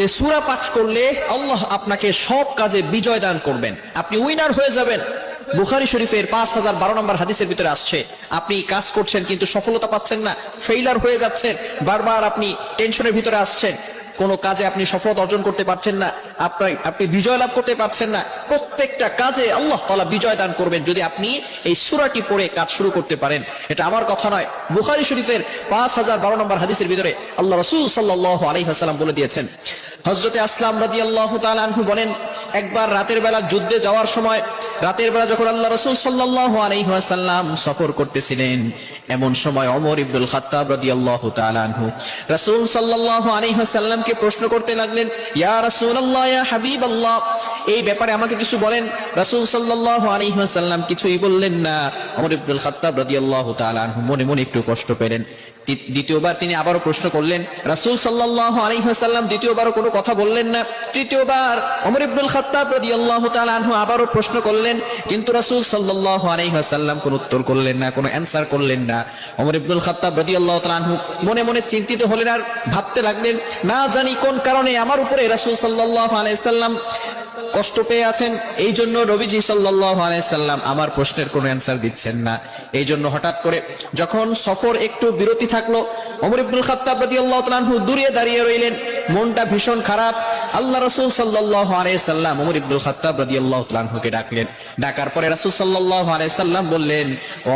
যে সুরা পাঠ করলে আল্লাহ আপনাকে সব কাজে বিজয় দান করবেন। আপনি উইনার হয়ে যাবেন। বুখারি শরীফের পাঁচ হাজার বারো নম্বর হাদিসের ভিতরে আসছে, আপনি কাজ করছেন কিন্তু সফলতা পাচ্ছেন না ফেইলার হয়ে যাচ্ছেন, বারবার আপনি টেনশনের ভিতরে আসছেন, কোনো কাজে আপনি সফলতা অর্জন করতে পারছেন না, আপনি আপনি বিজয় লাভ করতে পারছেন না, প্রত্যেকটা কাজে আল্লাহ তালা বিজয় দান করবেন যদি আপনি এই সুরাটি পড়ে কাজ শুরু করতে পারেন। এটা আমার কথা নয়, বুখারি শরীফের পাঁচ হাজার বারো নম্বর হাদিসের ভিতরে আল্লাহ রসুল সাল্লাহ আলহিহাসাল্লাম বলে দিয়েছেন হজরতে আসলাম রাজি আল্লাহ তালু বলেন, একবার রাতের বেলা যুদ্ধে যাওয়ার সময়, রাতের বেলা যখন আল্লাহ রসুল সাল্লাহ আলহিহাসাল্লাম সফর করতেছিলেন, এমন সময় অমর ইবুল খাত্তাব রাজি আল্লাহ তালু রসুল সাল্লাহ আলহিহাসাল্লামকে প্রশ্ন করতে লাগলেন, ইয়া রসুল আল্লাহ ইয়া হাবিব আল্লাহ এই ব্যাপারে আমাকে কিছু বলেন। রসুল সাল্লাহ আলহিহাসাল্লাম কিছুই বললেন না। অমর ইবুল খাত্তাব রাজি আল্লাহ তালু মনে মনে একটু কষ্ট পেলেন। দ্বিতীয়বার তিনি আবারও প্রশ্ন করলেন, রাসূল সাল্লাল্লাহু আলাইহি ওয়াসাল্লাম দ্বিতীয়বারও কোনো কথা বললেন না। তৃতীয়বার ওমর ইবনুল খাত্তাব রাদিয়াল্লাহু তাআলা আনহু আবারও প্রশ্ন করলেন, কিন্তু রাসূল সাল্লাল্লাহু আলাইহি ওয়াসাল্লাম কোনো উত্তর করলেন না, কোনো অ্যানসার করলেন না। ওমর ইবনুল খাত্তাব রাদিয়াল্লাহু তাআলা আনহু মনে মনে চিন্তিত হলেন আর ভাবতে লাগলেন, না জানি কোন কারণে আমার উপরে রাসূল সাল্লাল্লাহু আলাইহি সাল্লাম কষ্ট পেয়ে আছেন এই জন্য রবিজি সাল্লাম আমার প্রশ্নের কোনো অ্যান্সার দিচ্ছেন না। এই জন্য হঠাৎ করে যখন সফর একটু বিরতি থাকল অমর ইবনুল খাত্তাব রাদিয়াল্লাহু তাআলা আনহু দূরে দাঁড়িয়ে রইলেন। মনটা ভীষণ খারাপ। আল্লাহ রাসূল সাল্লাল্লাহু আলাইহি সাল্লাম ওমর তাআলা আনহুকে ডাকলেন। ডাকার পরে রাসূল সাল্লাল্লাহু আলাইহি সাল্লাম বললেন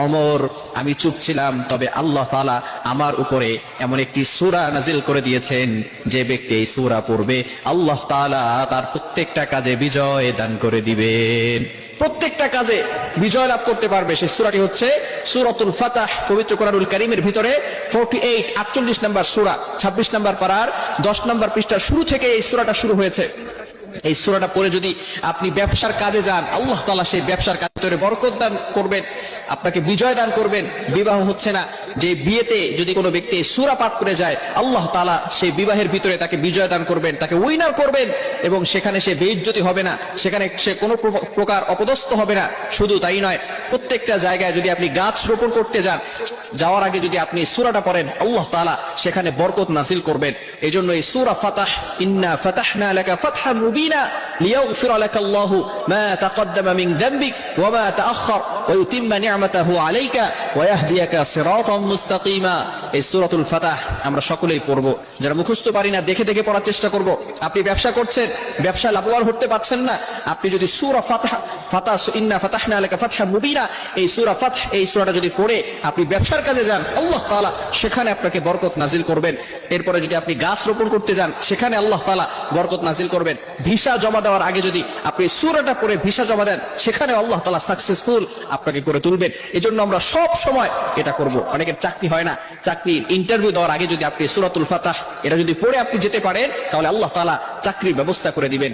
অমর আমি চুপ ছিলাম, তবে আল্লাহ তাআলা আমার উপরে এমন একটি সুরা নাজিল করে দিয়েছেন, যে ব্যক্তি এই সূরা পড়বে, আল্লাহ তাআলা তার প্রত্যেকটা কাজে বিজয় দান করে দিবেন। প্রত্যেকটা কাজে বিজয় লাভ করতে পারবে, সেই সুরাটি হচ্ছে সূরাতুল ফাতাহ, পবিত্র কোরআনুল কারীমের ভিতরে 48 48 নাম্বার সূরা 26 নাম্বার পারার 10 নম্বর পৃষ্ঠার শুরু থেকে এই সূরাটা শুরু হয়েছে। এই সুরাটা পরে যদি আপনি ব্যবসার কাজে যান, আল্লাহ তালা সেই ব্যবসার কাজে বরকত দান করবেন, আপনাকে বিজয় দান করবেন, বিবাহ হচ্ছে না। যে বিয়েতে যদি কোনো ব্যক্তি সুরা পাঠ করে যায়, আল্লাহ তালা সেই বিবাহের ভিতরে তাকে বিজয় দান করবেন, তাকে উইনার করবেন এবং সেখানে সে বেইজ্জতি হবে না, সেখানে সে কোনো প্র- প্রকার অপদস্থ হবে না, শুধু তাই নয়, প্রত্যেকটা জায়গায় যদি আপনি গাছ রোপণ করতে যান, যাওয়ার আগে যদি আপনি সুরাটা পড়েন, আল্লাহ তাআলা সেখানে বরকত নাসিল করবেন। এই জন্য এই সূরা ফাতাহ, ইন্না ফাতাহনা লাকা ফাতহান মুবিনা ليغفر لك الله ما تقدم من ذنبك وما تأخر ويتم نعمته عليك ويهديك صراطا مستقيما. এই সূরাতুল ফাতাহ আমরা সকলেই পড়ব। যারা মুখস্থ পারি না, দেখে দেখে পড়ার চেষ্টা করব। আপনি ব্যবসা করছেন ব্যবসা লাভবান হতে পারছেন না। আপনি যদি সূরা ফাতাহ ফাতাহ, ইন্না মুবিনা, এই সূরা এই সূরাটা যদি পড়ে, আপনি ব্যবসার কাজে যান, আল্লাহ তাআলা সেখানে আপনাকে বরকত করবেন। এরপরে যদি আপনি গাছ রোপণ করতে যান, সেখানে আল্লাহ তাআলা বরকত নাজিল করবেন। ভিসা জমা দেওয়ার আগে যদি আপনি সূরাটা পড়ে ভিসা জমা দেন, সেখানে আল্লাহ তাআলা সাকসেসফুল আপনাকে করে তুলবেন। এজন্য আমরা সব সময় এটা করব। অনেকের চাকরি হয় না। চাকরির ইন্টারভিউ দেওয়ার আগে যদি আপনি সুরাতুল ফাতাহ, এটা যদি পড়ে আপনি যেতে পারেন, তাহলে আল্লাহ তালা চাকরির ব্যবস্থা করে দিবেন।